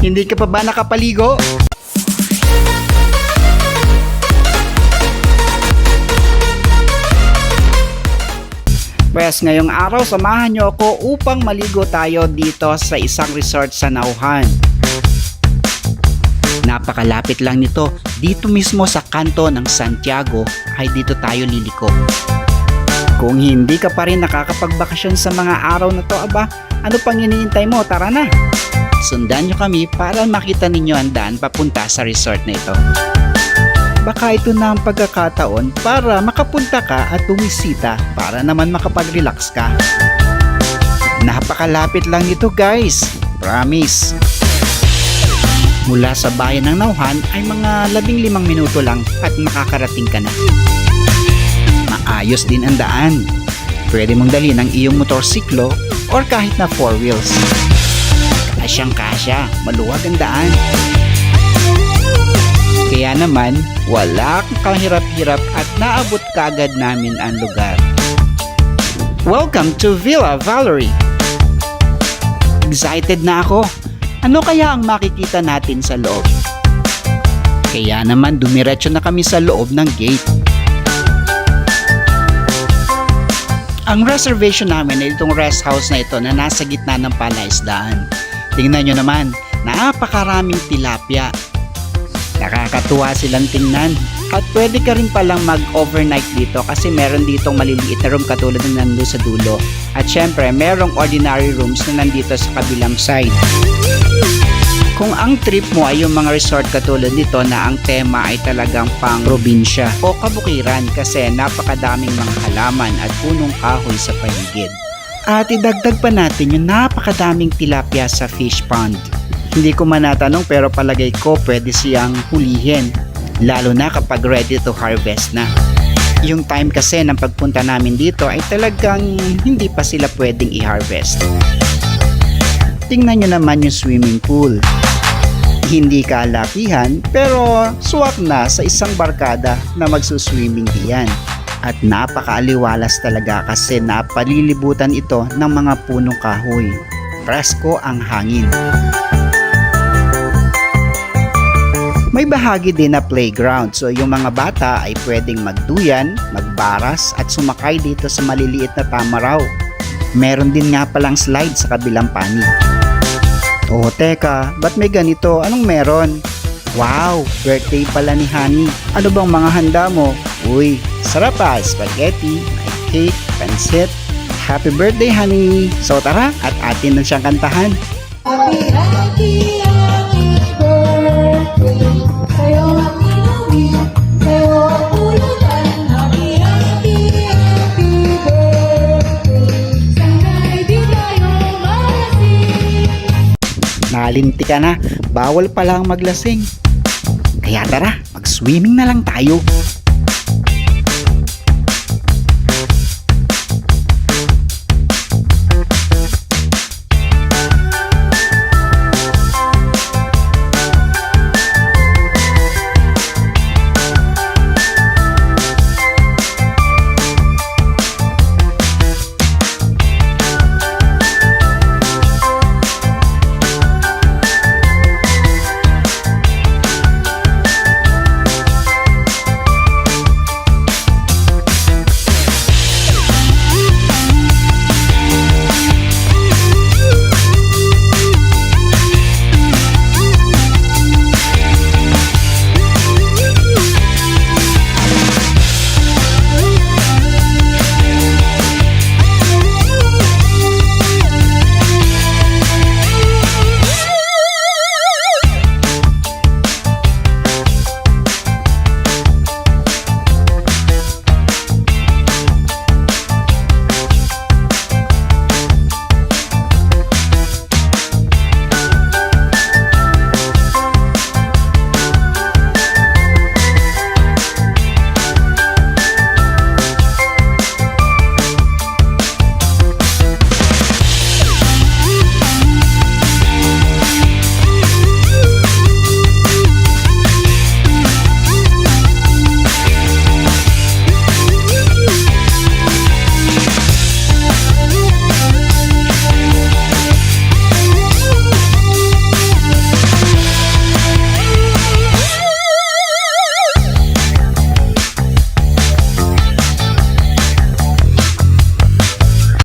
Hindi ka pa ba nakapaligo? Pwes ngayong araw samahan niyo ako upang maligo tayo dito sa isang resort sa Nauhan. Napakalapit lang nito, dito mismo sa kanto ng Santiago ay dito tayo liliko. Kung hindi ka pa rin nakakapagbakasyon sa mga araw na to, aba, ano pang iniintay mo? Tara na! Sundan nyo kami para makita ninyo ang daan papunta sa resort na ito. Baka ito na ang pagkakataon para makapunta ka at bumisita para naman makapag-relax ka. Napakalapit lang nito guys, promise. Mula sa bayan ng Nauhan ay mga labing limang minuto lang at makakarating ka na. Maayos din ang daan. Pwede mong dali ng iyong motorsiklo or kahit na four wheels. Kasyang kasya, maluwag ang daan. Kaya naman, wala kang kahirap-hirap at naabot kaagad namin ang lugar. Welcome to Villa Valerie! Excited na ako. Ano kaya ang makikita natin sa loob? Kaya naman dumiretso na kami sa loob ng gate. Ang reservation namin ay itong rest house na ito na nasa gitna ng palaisdaan. Tingnan nyo naman, napakaraming tilapia. Nakakatuwa silang tingnan. At pwede ka rin palang mag-overnight dito kasi meron ditong maliliit na room katulad ng nando sa dulo. At syempre, merong ordinary rooms na nandito sa kabilang side. Kung ang trip mo ay yung mga resort katulad nito na ang tema ay talagang pang probinsya o kabukiran kasi napakadaming mga halaman at punong kahoy sa paligid. At idagdag pa natin yung napakadaming tilapia sa fish pond. Hindi ko man natanong pero palagay ko pwede siyang hulihin lalo na kapag ready to harvest na. Yung time kasi ng pagpunta namin dito ay talagang hindi pa sila pwedeng i-harvest. Tingnan nyo naman yung swimming pool. Hindi kalakihan pero swak na sa isang barkada na magsuswimming diyan. At napakaaliwalas talaga kasi napalilibutan ito ng mga punong kahoy. Presko ang hangin. May bahagi din na playground so yung mga bata ay pwedeng magduyan, magbaras at sumakay dito sa maliliit na tamaraw. Meron din nga palang slide sa kabilang panig. Oh, teka, ba't may ganito? Anong meron? Wow, birthday pala ni Honey. Ano bang mga handa mo? Uy, sarap ah, spaghetti, may cake, pansit. Happy birthday, Honey! So tara, at atin na siyang kantahan. Happy, happy, happy birthday Sa'yo ang ang Happy, birthday Nalinti ka na, bawal palang maglasing. Kaya tara, mag-swimming na lang tayo.